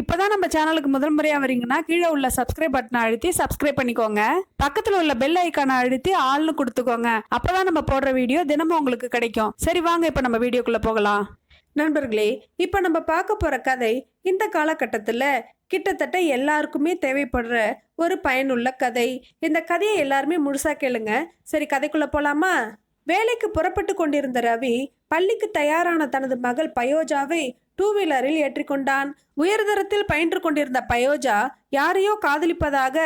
இப்போதான் நம்ம சேனலுக்கு முதல் முறையாக வரீங்கன்னா கீழே உள்ள சப்ஸ்கிரைப் பட்டனை அழுத்தி சப்ஸ்கிரைப் பண்ணிக்கோங்க. பக்கத்தில் உள்ள பெல் ஐக்கானை அழுத்தி ஆள்னு கொடுத்துக்கோங்க. அப்போதான் நம்ம போடுற வீடியோ தினமும் உங்களுக்கு கிடைக்கும். சரி வாங்க இப்போ நம்ம வீடியோக்குள்ளே போகலாம். நண்பர்களே இப்போ நம்ம பார்க்க போகிற கதை இந்த காலகட்டத்தில் கிட்டத்தட்ட எல்லாருக்குமே தேவைப்படுற ஒரு பயனுள்ள கதை. இந்த கதையை எல்லாருமே முழுசாக கேளுங்க. சரி கதைக்குள்ளே போகலாமா வேலைக்கு புறப்பட்டு கொண்டிருந்த ரவி பள்ளிக்கு தயாரான தனது மகள் பயோஜாவை டூ வீலரில் ஏற்றிக்கொண்டான். உயர்தரத்தில் பயின்று கொண்டிருந்த பயோஜா யாரையோ காதலிப்பதாக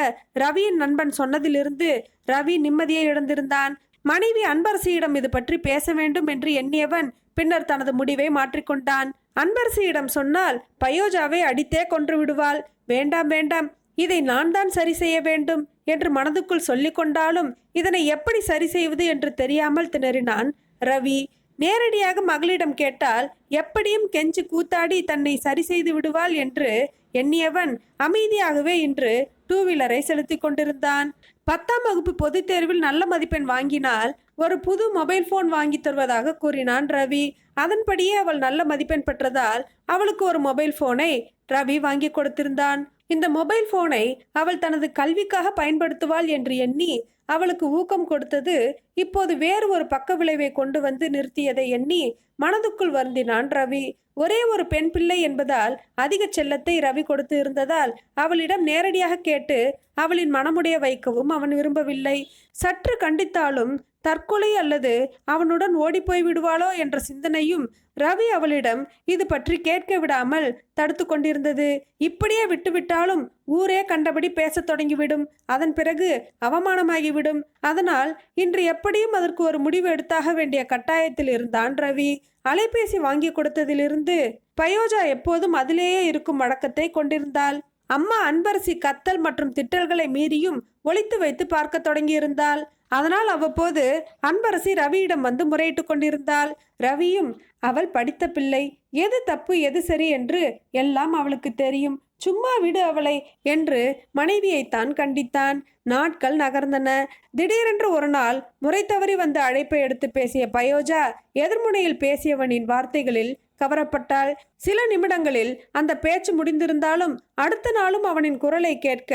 ரவியின் நண்பன் சொன்னதிலிருந்து ரவி நிம்மதியை இழந்திருந்தான். மனைவி அன்பரசியிடம் இது பற்றி பேச வேண்டும் என்று எண்ணியவன் பின்னர் தனது முடிவை மாற்றிக்கொண்டான். அன்பரசியிடம் சொன்னால் பயோஜாவை அடித்தே கொன்று விடுவாள். வேண்டாம் வேண்டாம் இதை நான் தான் சரி செய்ய வேண்டும் என்று மனதுக்குள் சொல்லிக்கொண்டாலும் இதனை எப்படி சரி செய்வது என்று தெரியாமல் திணறினான் ரவி. நேரடியாக மகளிடம் கேட்டால் எப்படியும் கெஞ்சு கூத்தாடி தன்னை சரி செய்து விடுவாள் என்று எண்ணியவன் அமைதியாகவே இன்று டூ வீலரை செலுத்திக் கொண்டிருந்தான். பத்தாம் வகுப்பு பொதுத் தேர்வில் நல்ல மதிப்பெண் வாங்கினால் ஒரு புது மொபைல் போன் வாங்கி தருவதாக கூறினான் ரவி. அதன்படியே அவள் நல்ல மதிப்பெண் பெற்றதால் அவளுக்கு ஒரு மொபைல் போனை ரவி வாங்கி கொடுத்திருந்தான். இந்த மொபைல் போனை அவள் தனது கல்விக்காக பயன்படுத்துவாள் என்று எண்ணி அவளுக்கு ஊக்கம் கொடுத்தது இப்போது வேறு ஒரு பக்க விளைவை கொண்டு வந்து நிறுத்தியதை எண்ணி மனதுக்குள் வருந்தினான் ரவி. ஒரே ஒரு பெண் பிள்ளை என்பதால் அதிக செல்லத்தை ரவி கொடுத்து இருந்ததால் அவளிடம் நேரடியாக கேட்டு அவளின் மனமுடைய வைக்கவும் அவன் விரும்பவில்லை. சற்று கண்டித்தாலும் தற்கொலை அல்லது அவனுடன் ஓடிப்போய் விடுவாளோ என்ற சிந்தனையும் ரவி அவளிடம் இது பற்றி கேட்க விடாமல் தடுத்து கொண்டிருந்தது. இப்படியே விட்டுவிட்டாலும் ஊரே கண்டபடி பேசத் தொடங்கிவிடும். அதன் பிறகு அவமானமாகிவிடும். அதனால் இன்று எப்படியும் அதற்கு ஒரு முடிவு எடுத்தாக வேண்டிய கட்டாயத்தில் இருந்தான் ரவி. அலைபேசி வாங்கி கொடுத்ததிலிருந்து பயோஜா எப்போதும் அதிலேயே இருக்கும் வழக்கத்தை கொண்டிருந்தாள். அம்மா அன்பரசி கத்தல் மற்றும் திட்டல்களை மீறியும் ஒழித்து வைத்து பார்க்க தொடங்கியிருந்தாள். அதனால் அவ்வப்போது அன்பரசி ரவியிடம் வந்து முறையிட்டு கொண்டிருந்தாள். ரவியும் அவள் படித்த பிள்ளை. எது தப்பு எது சரி என்று எல்லாம் அவளுக்கு தெரியும். சும்மா விடு அவளை என்று மனைவியைத்தான் கண்டித்தான். நாட்கள் நகர்ந்தன. திடீரென்று ஒரு நாள் முறை தவறி வந்த அழைப்பை எடுத்து பேசிய பயோஜா எதிர்முனையில் பேசியவனின் வார்த்தைகளில் கவரப்பட்டாள். சில நிமிடங்களில் அந்த பேச்சு முடிந்திருந்தாலும் அடுத்த நாளும் அவனின் குரலை கேட்க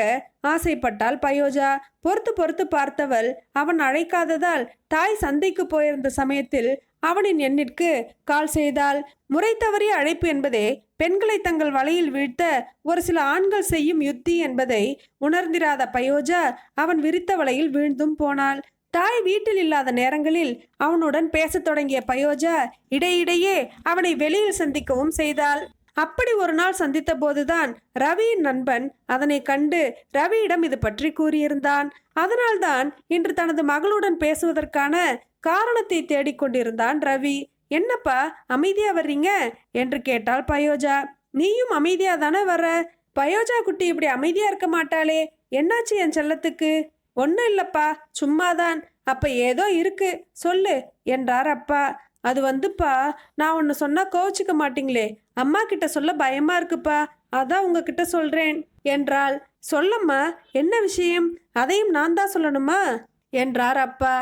ஆசைப்பட்டாள் பயோஜா. பொறுத்து பொறுத்து பார்த்தவள் அவன் அழைக்காததால் தாய் சந்தைக்கு போயிருந்த சமயத்தில் அவனின் எண்ணிற்கு கால் செய்தால் முறை தவறிய அழைப்பு என்பதே பெண்களை தங்கள் வலையில் வீழ்த்த ஒரு சில ஆண்கள் செய்யும் யுத்தி என்பதை உணர்ந்திராத பயோஜா அவன் விரித்த வலையில் வீழ்ந்தும் போனாள். தாய் வீட்டில் இல்லாத நேரங்களில் அவனுடன் பேசத் தொடங்கிய பயோஜா இடையிடையே அவனை வெளியில் சந்திக்கவும் செய்தாள். அப்படி ஒரு நாள் சந்தித்த போதுதான் ரவியின் நண்பன் அதனை கண்டு ரவியிடம் இது பற்றி கூறியிருந்தான். அதனால்தான் இன்று தனது மகளுடன் பேசுவதற்கான காரணத்தை தேடிக்கொண்டிருந்தான் ரவி. என்னப்பா அமைதியா வர்றீங்க? என்று கேட்டாள் பயோஜா. நீயும் அமைதியா தானே வர்ற? பயோஜா குட்டி இப்படி அமைதியா இருக்க மாட்டாளே. என்னாச்சு என் செல்லத்துக்கு? ஒன்றும் இல்லப்பா சும்மாதான். அப்ப ஏதோ இருக்கு. சொல்லு என்றார் அப்பா. அது வந்துப்பா நான் ஒன்று சொன்னா கோவிச்சுக்க மாட்டீங்களே. அம்மா கிட்ட சொல்ல பயமா இருக்குப்பா. அதான் உங்ககிட்ட சொல்றேன் என்றாள். சொல்லம்மா என்ன விஷயம்? அதையும் நான் தான் சொல்லணுமா? என்றார் அப்பா.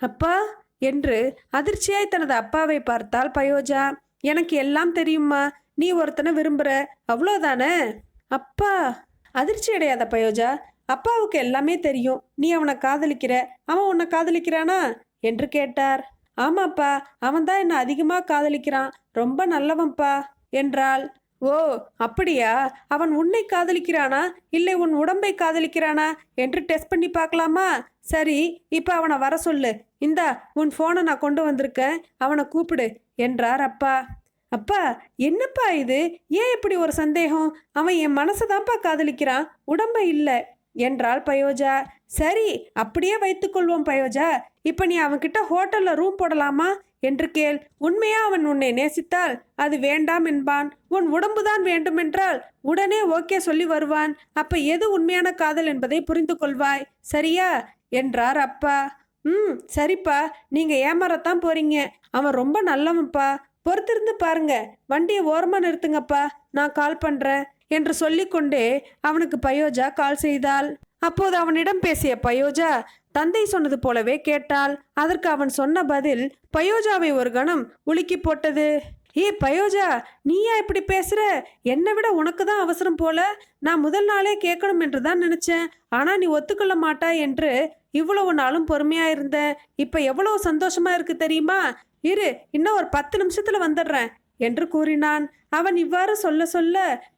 அப்பா என்று அதிர்ச்சியாய் தனது அப்பாவை பார்த்தாள் பயோஜா. எனக்கு எல்லாம் தெரியுமா நீ ஒருத்தனை விரும்புற. அவ்வளோதானே? அப்பா. அதிர்ச்சி அடையாத பயோஜா. அப்பாவுக்கு எல்லாமே தெரியும். நீ அவனை காதலிக்கிற. அவன் உன்னை காதலிக்கிறானா? என்று கேட்டார். ஆமாப்பா. அவன்தான் என்னை அதிகமாக காதலிக்கிறான். ரொம்ப நல்லவன்ப்பா என்றாள். ஓ அப்படியா? அவன் உன்னை காதலிக்கிறானா? இல்லை உன் உடம்பை காதலிக்கிறானா? என்று டெஸ்ட் பண்ணி பார்க்கலாமா? சரி இப்போ அவனை வர சொல்லு. இந்தா உன் ஃபோனை நான் கொண்டு வந்திருக்கேன். அவனை கூப்பிடு என்றார் அப்பா. அப்பா என்னப்பா இது? ஏன் இப்படி ஒரு சந்தேகம்? அவன் என் மனசை தான்ப்பா காதலிக்கிறான். உடம்பை இல்லை என்றாள் பயோஜா. சரி அப்படியே வைத்துக்கொள்வோம் பயோஜா. இப்போ நீ அவன்கிட்ட ஹோட்டலில் ரூம் போடலாமா? என்று கேள். உண்மையா அவன் உன்னை நேசித்தால் அது வேண்டாம் என்பான். உன் உடம்புதான் வேண்டுமென்றால் உடனே ஓகே சொல்லி வருவான். அப்ப எது உண்மையான காதல் என்பதை புரிந்து கொள்வாய். சரியா? என்றார் அப்பா. ம் சரிப்பா. நீங்க ஏமாறத்தான் போறீங்க. அவன் ரொம்ப நல்லவன்ப்பா. பொறுத்திருந்து பாருங்க. வண்டியை ஓரமா நிறுத்துங்கப்பா. நான் கால் பண்றேன் என்று சொல்லிக்கொண்டே அவனுக்கு பயோஜா கால் செய்தாள். அப்போது அவனிடம் பேசிய பயோஜா தந்தை சொன்னது போலவே கேட்டாள். அதற்கு அவன் சொன்ன பதில் பயோஜாவை ஒரு கணம் உலுக்கி போட்டது. ஏ பயோஜா நீயா இப்படி பேசுற? என்னை விட உனக்கு தான் அவசரம் போல. நான் முதல் நாளே கேட்கணும் என்று தான் நினைச்சேன். ஆனா நீ ஒத்துக்கொள்ள மாட்டா என்று இவ்வளவு நாளும் பொறுமையா இருந்தேன். இப்ப எவ்வளவு சந்தோஷமா இருக்கு தெரியுமா? இரு இன்னும் ஒரு பத்து நிமிஷத்துல வந்துடுறேன். என்று கூறினான். அவன் இவ்வாறு சொல்ல சொல்ல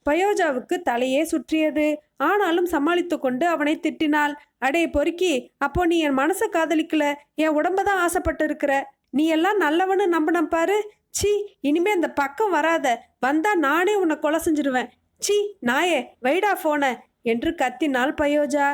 பயோஜாவுக்கு தலையே சுற்றியது. ஆனாலும் சமாளித்து கொண்டு அவனை திட்டினாள். அடே பொறுக்கி அப்போ நீ என் மனசை காதலிக்கல? என் உடம்ப தான் ஆசைப்பட்டு இருக்கிற நீ எல்லாம் நல்லவனு நம்பினம் பாரு. சி இனிமே இந்த பக்கம் வராத. வந்தா நானே உன்னை கொலை செஞ்சிருவேன். சி நாயே வைடா போன என்று கத்தினாள் பயோஜா.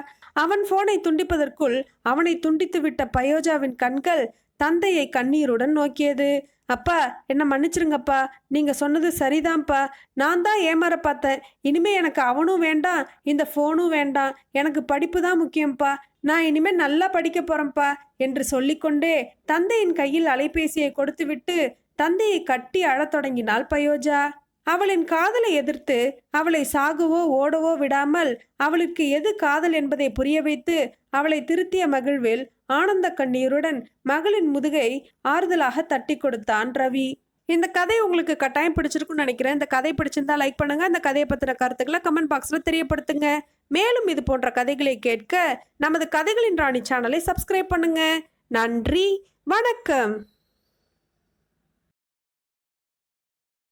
அவன் போனை துண்டிப்பதற்குள் அவனை துண்டித்து விட்ட பயோஜாவின் கண்கள் தந்தையை கண்ணீருடன் நோக்கியது. அப்பா என்ன மன்னிச்சிருங்கப்பா. நீங்கள் சொன்னது சரிதான்ப்பா. நான் தான் ஏமாற பார்த்தேன். இனிமே எனக்கு அவனும் வேண்டாம் இந்த ஃபோனும் வேண்டாம். எனக்கு படிப்பு தான் முக்கியம்ப்பா. நான் இனிமேல் நல்லா படிக்க போகிறேன்ப்பா என்று சொல்லிக்கொண்டே தந்தையின் கையில் அலைபேசியை கொடுத்துவிட்டு தந்தையை கட்டி அழத் தொடங்கினாள் பயோஜா. அவளின் காதலை எதிர்த்து அவளை சாகவோ ஓடவோ விடாமல் அவளுக்கு எது காதல் என்பதை புரிய வைத்து அவளை திருத்திய மகிழ்வில் ஆனந்த கண்ணீருடன் மகளின் முதுகை ஆறுதலாக தட்டி கொடுத்தான் ரவி. இந்த கதை உங்களுக்கு கட்டாயம் பிடிச்சிருக்குன்னு நினைக்கிறேன். இந்த கதை பிடிச்சிருந்தா லைக் பண்ணுங்க. இந்த கதையை பற்றின கருத்துக்களை கமெண்ட் பாக்ஸில் தெரியப்படுத்துங்க. மேலும் இது போன்ற கதைகளை கேட்க நமது கதைகளின் ராணி சேனலை சப்ஸ்கிரைப் பண்ணுங்க. நன்றி. வணக்கம்.